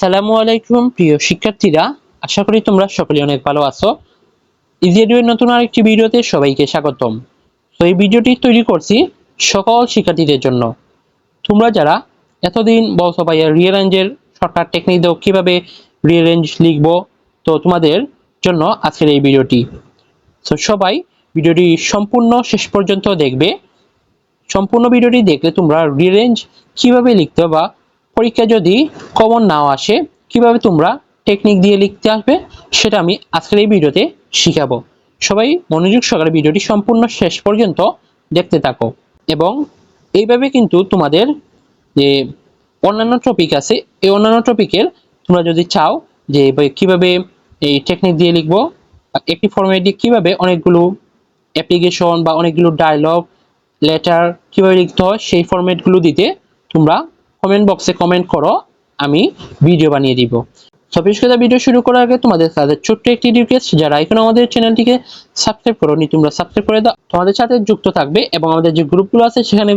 আসসালামু আলাইকুম, প্রিয় শিক্ষার্থীরা। আশা করি তোমরা সকলে অনেক ভালো আছো। ইজিএডুয়ের নতুন আরেকটি ভিডিওতে সবাইকে স্বাগতম। তো এই ভিডিওটি তৈরি করছি সকল শিক্ষার্থীদের জন্য। তোমরা যারা এতদিন বলছো ভাইয়া রিয়ারেঞ্জের শর্টকাট টেকনিক দাও, কীভাবে রিয়ারেঞ্জ লিখব, তো তোমাদের জন্য আজকের এই ভিডিওটি। তো সবাই ভিডিওটি সম্পূর্ণ শেষ পর্যন্ত দেখবে। সম্পূর্ণ ভিডিওটি দেখলে তোমরা রিরেঞ্জ কীভাবে লিখতে বা পরীক্ষা যদি কমন নাও আসে, কীভাবে তোমরা টেকনিক দিয়ে লিখতে আসবে, সেটা আমি আজকের এই ভিডিওতে শিখাবো। সবাই মনোযোগ সহকারে ভিডিওটি সম্পূর্ণ শেষ পর্যন্ত দেখতে থাকো। এবং এইভাবে কিন্তু তোমাদের যে অন্যান্য টপিক আছে, এই অন্যান্য টপিকের তোমরা যদি চাও যে কীভাবে এই টেকনিক দিয়ে লিখব, একটি ফর্মেট দিয়ে কীভাবে অনেকগুলো অ্যাপ্লিকেশন বা অনেকগুলো ডায়লগ লেটার কীভাবে লিখতে হয়, সেই ফরম্যাটগুলো দিতে তোমরা কমেন্ট বক্সে কমেন্ট করো, আমি ভিডিও বানিয়ে দিব। সবিশ কথা ভিডিও শুরু করার আগে তোমাদের সাথে ছোট্ট একটি রিকোয়েস্ট যারা এখন আমাদের চ্যানেলটিকে সাবস্ক্রাইব করো নি তোমরা সাবস্ক্রাইব করে দাও। তোমাদের সাথে যুক্ত থাকবে এবং আমাদের যে গ্রুপগুলো আছে, সেখানে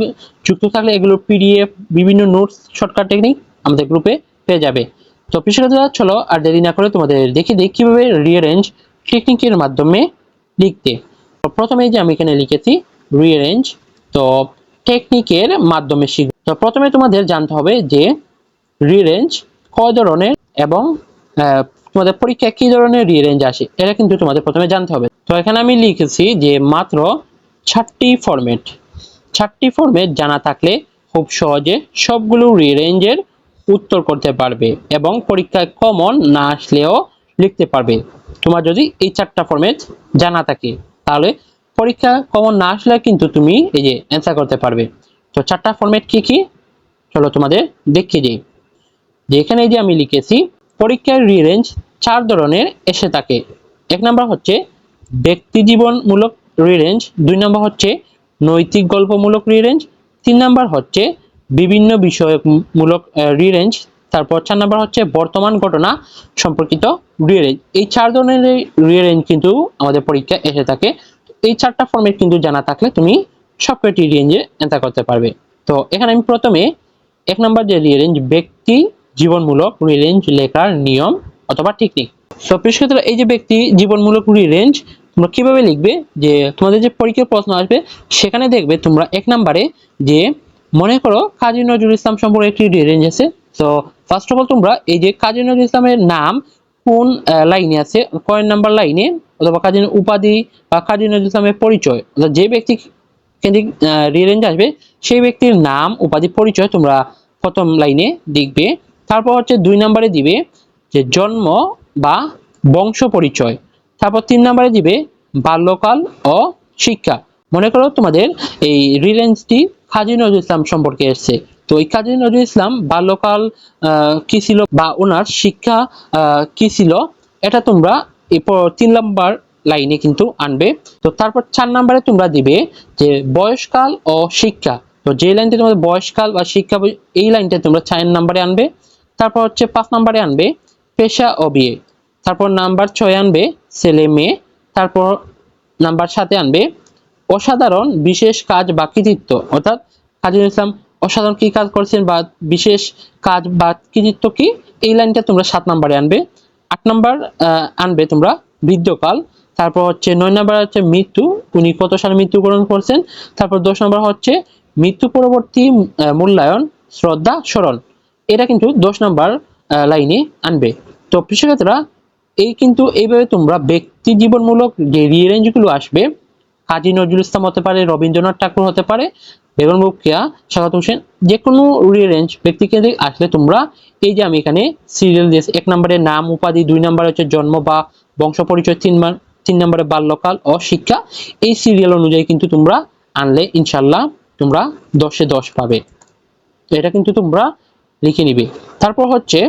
যুক্ত থাকলে এগুলো পিডিএফ বিভিন্ন নোটস শর্টকাট টেকনিক আমাদের গ্রুপে পেয়ে যাবে। তো পিছনে চলো আর দেরি না করে তোমাদের দেখে দেখি কীভাবে রিয়ারেঞ্জ টেকনিকের মাধ্যমে লিখতে। প্রথমে যে আমি এখানে লিখেছি রিয়ারেঞ্জ তো টেকনিকের মাধ্যমে শিখব। তো প্রথমে তোমাদের জানতে হবে যে রিরেঞ্জ কয় ধরনের এবং তোমাদের পরীক্ষায় কি ধরনের রিরেঞ্জ আসে, এটা কিন্তু তোমাদের প্রথমে জানতে হবে। তো এখানে আমি লিখেছি যে মাত্র চারটি ফরম্যাট চারটি ফরম্যাট জানা থাকলে খুব সহজে সবগুলো রিরেঞ্জের উত্তর করতে পারবে এবং পরীক্ষায় কমন না আসলেও লিখতে পারবে। তোমার যদি এই চারটা ফরম্যাট জানা থাকে, তাহলে পরীক্ষা কমন না আসলে কিন্তু তুমি এই যে অ্যান্সার করতে পারবে। তো চারটা ফরম্যাট কি কি? চলো তোমাদের দেখিয়ে দিই। যে এখানে যে আমি লিখেছি, পরীক্ষার রিরেঞ্জ চার ধরনের এসে থাকে। এক নাম্বার হচ্ছে ব্যক্তি জীবনমূলক রিরেঞ্জ দুই নাম্বার হচ্ছে নৈতিক গল্পমূলক রিরেঞ্জ তিন নাম্বার হচ্ছে বিভিন্ন বিষয়মূলক রিরেঞ্জ তারপর চার নাম্বার হচ্ছে বর্তমান ঘটনা সম্পর্কিত রিরেঞ্জ এই চার ধরনের রিরেঞ্জ কিন্তু আমাদের পরীক্ষা এসে থাকে। এই চারটা ফর্মেট কিন্তু জানা থাকলে তুমি সবকটি রেঞ্জে এন্টার করতে পারবে। তো এখানে আমি প্রথমে এক নাম্বার যে রিরেঞ্জ ব্যক্তি জীবনমূলক রিরেঞ্জ লেখার নিয়ম অথবা টেকনিক সো ক্ষেত্রে এই যে ব্যক্তি জীবনমূলক রিরেঞ্জ তোমরা কীভাবে লিখবে? যে তোমাদের যে পরীক্ষার প্রশ্ন আসবে, সেখানে দেখবে তোমরা এক নাম্বারে যে মনে করো কাজী নজরুল ইসলাম সম্পর্কে একটি রিরেঞ্জ আছে। তো ফার্স্ট অফ অল তোমরা এই যে কাজী নজরুল ইসলামের নাম কোন লাইনে আছে? কয়েন নাম্বার লাইনে অথবা কাজী উপাধি বা কাজী নজরুল ইসলামের পরিচয়, অর্থাৎ যে ব্যক্তি কেন্দ্রিক রিরেঞ্জ আসবে। সেই ব্যক্তির নাম, উপাধি, পরিচয় তোমরা প্রথম লাইনে লিখবে তারপর হচ্ছে দুই নম্বরে দিবে যে জন্ম বা বংশ পরিচয়। তারপর তিন নম্বরে দিবে বাল্যকাল ও শিক্ষা। মনে করো তোমাদের এই রিরেঞ্জটি কাজী নজরুল ইসলাম সম্পর্কে এসছে। তো এই কাজী নজরুল ইসলাম বাল্যকাল কি ছিল বা ওনার শিক্ষা কি ছিল, এটা তোমরা এরপর তিন নাম্বার লাইনে কিন্তু আনবে। তো তারপর চার নাম্বারে তোমরা দিবে যে বয়সকাল ও শিক্ষা। তো যে লাইনটা তোমাদের বয়সকাল বা শিক্ষা এই লাইনটা তোমরা চার নাম্বারে আনবে। তারপর হচ্ছে পাঁচ নাম্বারে আনবে পেশা ও বিয়ে। তারপর নাম্বার ছয় আনবে ছেলে মেয়ে। তারপর নাম্বার সাথে আনবে অসাধারণ বিশেষ কাজ বা কৃতিত্ব। অর্থাৎ কাজী ইসলাম অসাধারণ কি কাজ করেছেন বা বিশেষ কাজ বা কৃতিত্ব কি? এই লাইনটা তোমরা সাত নাম্বারে আনবে। আট নাম্বার আনবে তোমরা বৃদ্ধকাল। তারপর হচ্ছে নয় নাম্বার হচ্ছে মৃত্যু, উনি কত সালে মৃত্যুবরণ করছেন? তারপর দশ নম্বর হচ্ছে মৃত্যু পরবর্তী মূল্যায়ন, শ্রদ্ধা, স্মরণ। এটা কিন্তু দশ নম্বর লাইনে আনবে। তো কৃষকরা এই কিন্তু এইভাবে তোমরা ব্যক্তি জীবনমূলক যে রিয়েরেঞ্জগুলো আসবে, কাজী নজরুল ইসলাম হতে পারে, রবীন্দ্রনাথ ঠাকুর হতে পারে, বেগম রোকেয়া স্বাগত হোসেন যে কোনো রিরেঞ্জ ব্যক্তিকেন্দ্রিক আসলে তোমরা, এই যে আমি এখানে সিরিয়াল দিয়েছি, এক নম্বরে নাম, উপাধি, দুই নম্বরে হচ্ছে জন্ম বা বংশ পরিচয়, তিন তিন নম্বরে বাল্যকাল ও শিক্ষা। এই সিরিয়াল অনুযায়ী কিন্তু তোমরা আনলে ইনশাল্লাহ তোমরা দশে দশ পাবে। এটা কিন্তু তোমরা লিখে নিবে। তারপর হচ্ছে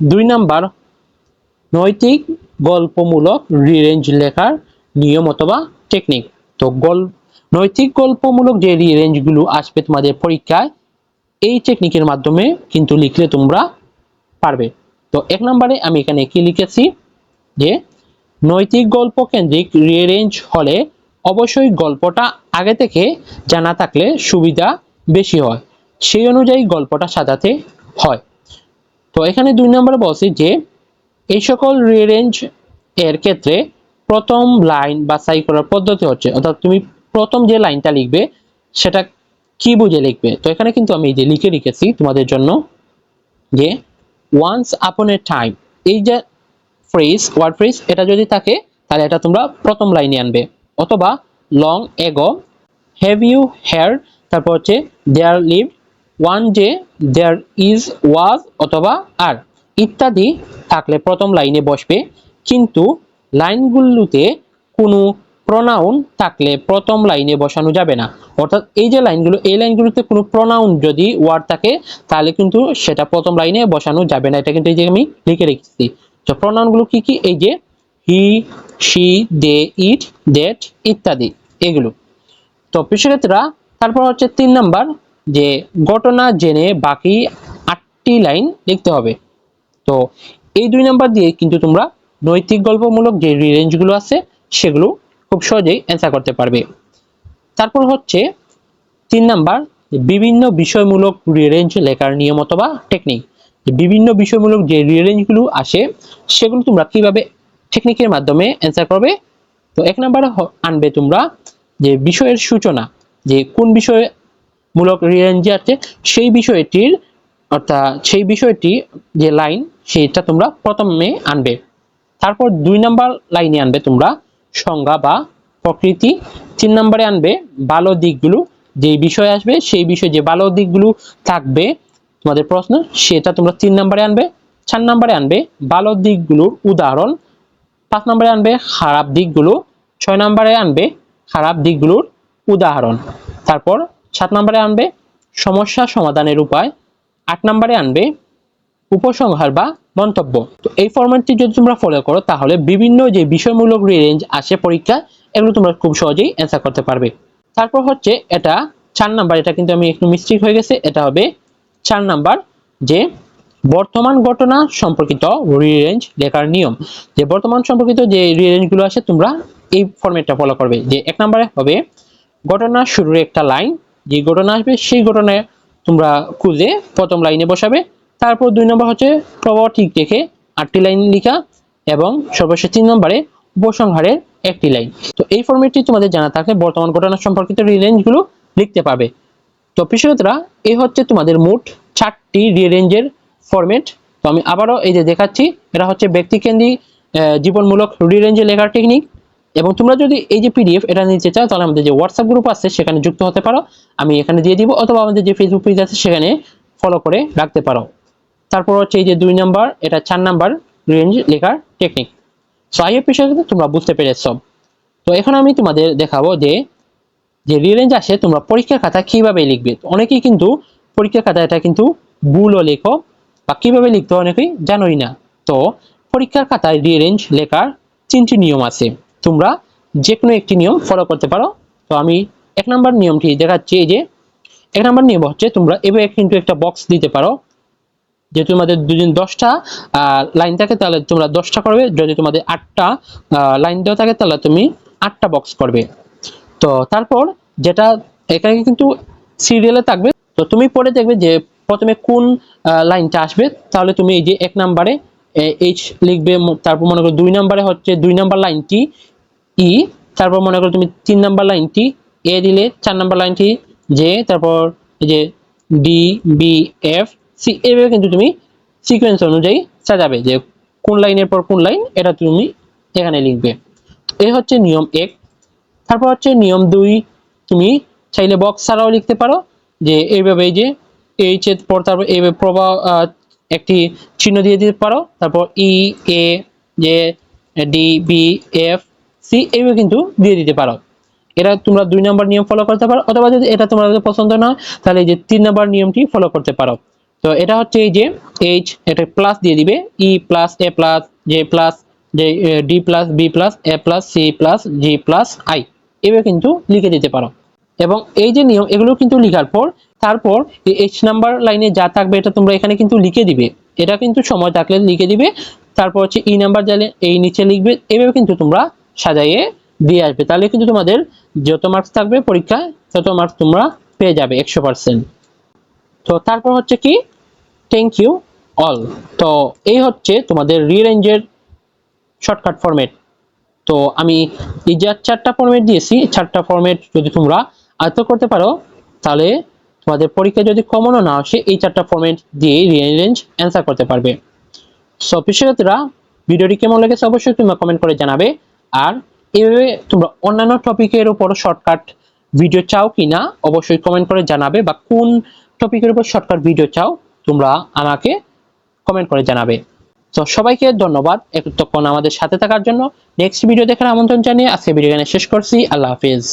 দুই নাম্বার নৈতিক গল্পমূলক রিরেঞ্জ লেখার নিয়ম অথবা টেকনিক তো গল্প নৈতিক গল্পমূলক যে রিরেঞ্জগুলো আসবে তোমাদের পরীক্ষায়, এই টেকনিকের মাধ্যমে কিন্তু লিখলে তোমরা পারবে। তো এক নম্বরে আমি এখানে কি লিখেছি? যে নৈতিক গল্প কেন্দ্রিক রিরেঞ্জ হলে অবশ্যই গল্পটা আগে থেকে জানা থাকলে সুবিধা বেশি হয়। সেই অনুযায়ী গল্পটা সাজাতে হয়। তো এখানে দুই নম্বরে বলছি যে, এই সকল রিরেঞ্জ এর ক্ষেত্রে প্রথম লাইন বাছাই করার পদ্ধতি হচ্ছে। অর্থাৎ তুমি প্রথম যে লাইনটা লিখবে, সেটা কি বুঝে লিখবে? তো এখানে কিন্তু আমি যে লিখে রেখেছি তোমাদের জন্য যে ওয়ান্স আপন এ টাইম এই যে ফ্রেজ ওয়ার্ড ফ্রেজ এটা যদি থাকে, তাহলে এটা তোমরা প্রথম লাইনে আনবে। অথবা long ago have you here তারপর হচ্ছে there live one day there is was অথবা আর ইত্যাদি থাকলে প্রথম লাইনে বসবে। কিন্তু লাইনগুলোতে কোনো প্রনাউন থাকলে প্রথম লাইনে বসানো যাবে না। অর্থাৎ এই যে লাইনগুলো, এই লাইনগুলোতে কোনো প্রনাউন যদি ওয়ার্ড থাকে, তাহলে কিন্তু সেটা প্রথম লাইনে বসানো যাবে না। এটা কিন্তু এই যে আমি লিখে রেখেছি। তো প্রনাউনগুলো কি কি? এই যে he she they it date ইত্যাদি। এগুলো। তো কৃষিক্ষেত্রা তারপর হচ্ছে তিন নাম্বার, যে ঘটনা জেনে বাকি আটটি লাইন লিখতে হবে। তো এই দুই নাম্বার দিয়ে কিন্তু তোমরা নৈতিক গল্পমূলক যে রিরেঞ্জগুলো আছে, সেগুলো খুব সহজেই অ্যান্সার করতে পারবে। তারপর হচ্ছে তিন নাম্বার বিভিন্ন বিষয়মূলক রিরেঞ্জ লেখার নিয়ম অথবা টেকনিক বিভিন্ন বিষয়মূলক যে রিরেঞ্জগুলো আসে, সেগুলো তোমরা কীভাবে টেকনিকের মাধ্যমে অ্যান্সার করবে? তো এক নাম্বার আনবে তোমরা যে বিষয়ের সূচনা, যে কোন বিষয় মূলক রিরেঞ্জ আছে, সেই বিষয়টির, অর্থাৎ সেই বিষয়টি যে লাইন সেটা তোমরা প্রথমে আনবে। তারপর দুই নাম্বার লাইনে আনবে তোমরা সংজ্ঞা বা প্রকৃতি। তিন নম্বরে আনবে ভালো দিকগুলো, যে বিষয় আসবে, সেই বিষয়ে যে ভালো দিকগুলো থাকবে তোমাদের প্রশ্ন, সেটা তোমরা তিন নম্বরে আনবে, চার নম্বরে আনবে ভালো দিকগুলোর উদাহরণ, পাঁচ নম্বরে আনবে খারাপ দিকগুলো, ছয় নম্বরে আনবে খারাপ দিকগুলোর উদাহরণ। তারপর সাত নম্বরে আনবে সমস্যা সমাধানের উপায়, আট নম্বরে আনবে উপসংহার বা মন্তব্য। তো এই ফরম্যাটটি যদি তোমরা ফলো করো, তাহলে বিভিন্ন যে বিষয়মূলক রেঞ্জ আসে পরীক্ষা এগুলো তোমরা খুব সহজেই অ্যান্সার করতে পারবে। তারপর হচ্ছে এটা, চার নাম্বার, এটা কিন্তু আমি একটু মিস্টেক হয়ে গেছে, এটা হবে চার নাম্বার, যে বর্তমান ঘটনা সম্পর্কিত রিরেঞ্জ লেখার নিয়ম। যে বর্তমান সম্পর্কিত যে রিরেঞ্জগুলো আছে, তোমরা এই ফরম্যাটটা ফলো করবে। যে এক নম্বরে হবে, ঘটনা শুরুর একটা লাইন যে ঘটনা আসবে, সেই ঘটনায় তোমরা খুঁজে প্রথম লাইনে বসাবে। তারপর দুই নম্বর হচ্ছে, প্রবাহ ঠিক রেখে আটটি লাইন লেখা এবং সর্বশেষ তিন নম্বরে উপসংহারের একটি লাইন তো এই ফরম্যাটটি তোমাদের জানা থাকলে বর্তমান ঘটনা সম্পর্কিত রিরেঞ্জগুলো লিখতে পাবে তো প্রিয়তরা এই হচ্ছে তোমাদের মোট চারটি রিরেঞ্জের ফরম্যাট তো আমি আবারও এই যে দেখাচ্ছি এটা হচ্ছে ব্যক্তিকেন্দ্রিক জীবনমূলক রিরেঞ্জে লেখার টেকনিক এবং তোমরা যদি এই যে পিডিএফ এটা নিতে চাও, তাহলে আমাদের যে হোয়াটসঅ্যাপ গ্রুপ আছে, সেখানে যুক্ত হতে পারো। আমি এখানে দিয়ে দিব, অথবা আমাদের যে ফেসবুক পেজ আছে, সেখানে ফলো করে রাখতে পারো। তারপর হচ্ছে এই যে দুই নাম্বার, এটা চার নাম্বার রেঞ্জ লেখার টেকনিক সো আই এর বিষয়ে তোমরা বুঝতে পেরেছ। তো এখন আমি তোমাদের দেখাবো যে যে রিরেঞ্জ আসে, তোমরা পরীক্ষার খাতা কীভাবে লিখবে? অনেকেই কিন্তু পরীক্ষার খাতা, এটা কিন্তু ভুলও লেখো, বা কীভাবে লিখতে অনেকেই জানোই না। তো পরীক্ষার খাতায় রিরেঞ্জ লেখার তিনটি নিয়ম আছে। তোমরা যে কোনো একটি নিয়ম ফলো করতে পারো। তো আমি এক নম্বর নিয়মটি দেখাচ্ছি যে এক নম্বর নিয়ম হচ্ছে, তোমরা এভাবে কিন্তু একটা বক্স দিতে পারো। যে তোমাদের দুদিন দশটা লাইন থাকে, তাহলে তোমরা দশটা করবে। যদি তোমাদের আটটা লাইন দেওয়া থাকে, তাহলে তুমি আটটা বক্স করবে। তো তারপর যেটা এখানে কিন্তু সিরিয়ালে থাকবে। তো তুমি পরে দেখবে যে প্রথমে কোন লাইনটা আসবে। তাহলে তুমি এই যে এক নাম্বারে এইচ লিখবে তারপর মনে করো দুই নাম্বারে হচ্ছে দুই নাম্বার লাইনটি ই তারপর মনে করো তুমি তিন নাম্বার লাইনটি এ দিলে, চার নাম্বার লাইনটি জে তারপর এই যে ডি বি এফ সি এভাবে কিন্তু তুমি সিকোয়েন্স অনুযায়ী সাজাবে যে কোন লাইনের পর কোন লাইন, এটা তুমি এখানে লিখবে। এই হচ্ছে নিয়ম এক। তারপর হচ্ছে নিয়ম দুই, তুমি চাইলে বক্স ছাড়াও লিখতে পারো যে এইভাবে এই যে এইচ এর পর তারপর এইভাবে প্রবাহ একটি চিহ্ন দিয়ে দিতে পারো। তারপর ই এ যে ডি বি এফ সি এইভাবে কিন্তু দিয়ে দিতে পারো। এটা তোমরা দুই নম্বর নিয়ম ফলো করতে পারো। অথবা যদি এটা তোমাদের পছন্দ না, তাহলে এই যে তিন নম্বর নিয়মটি ফলো করতে পারো। তো এটা হচ্ছে এই যে এইচ এটা প্লাস দিয়ে দিবে। E plus A plus J plus যে D plus B plus A plus C plus G plus I এভাবে কিন্তু লিখে দিতে পারো। এবং এই যে নিয়ম এগুলো কিন্তু লিখার পর তারপর এইচ নাম্বার লাইনে যা থাকবে, এটা তোমরা এখানে কিন্তু লিখে দিবে। এটা কিন্তু সময় থাকলে লিখে দিবে। তারপর হচ্ছে ই নাম্বার জালে এই নিচে লিখবে। এভাবে কিন্তু তোমরা সাজাইয়ে দিয়ে আসবে। তাহলে কিন্তু তোমাদের যত মার্কস থাকবে পরীক্ষায় তত মার্কস তোমরা পেয়ে যাবে একশো পার্সেন্ট তো তারপর হচ্ছে কি? থ্যাংক ইউ অল তো এই হচ্ছে তোমাদের রিরেঞ্জের শর্টকাট ফরম্যাট তো আমি এই যে চারটা ফরম্যাট দিয়েছি, চারটা ফরম্যাট যদি তোমরা আয়ত্ত করতে পারো, তাহলে তোমাদের পরীক্ষা যদি কমনও না আসে, এই চারটা ফরম্যাট দিয়ে রিরেঞ্জ অ্যান্সার করতে পারবে। সো শিক্ষার্থীরা ভিডিওটি কেমন লেগেছে অবশ্যই তোমরা কমেন্ট করে জানাবে। আর এভাবে তোমরা অন্যান্য টপিকের উপর শর্টকাট ভিডিও চাও কিনা, অবশ্যই কমেন্ট করে জানাবে বা কোন টপিকের উপর শর্টকাট ভিডিও চাও, তোমরা আমাকে কমেন্ট করে জানাবে। তো সবাইকে ধন্যবাদ এতক্ষণ আমাদের সাথে থাকার জন্য। নেক্সট ভিডিও দেখার আমন্ত্রণ জানিয়ে আজকে ভিডিও এখানে শেষ করছি। আল্লাহ হাফিজ।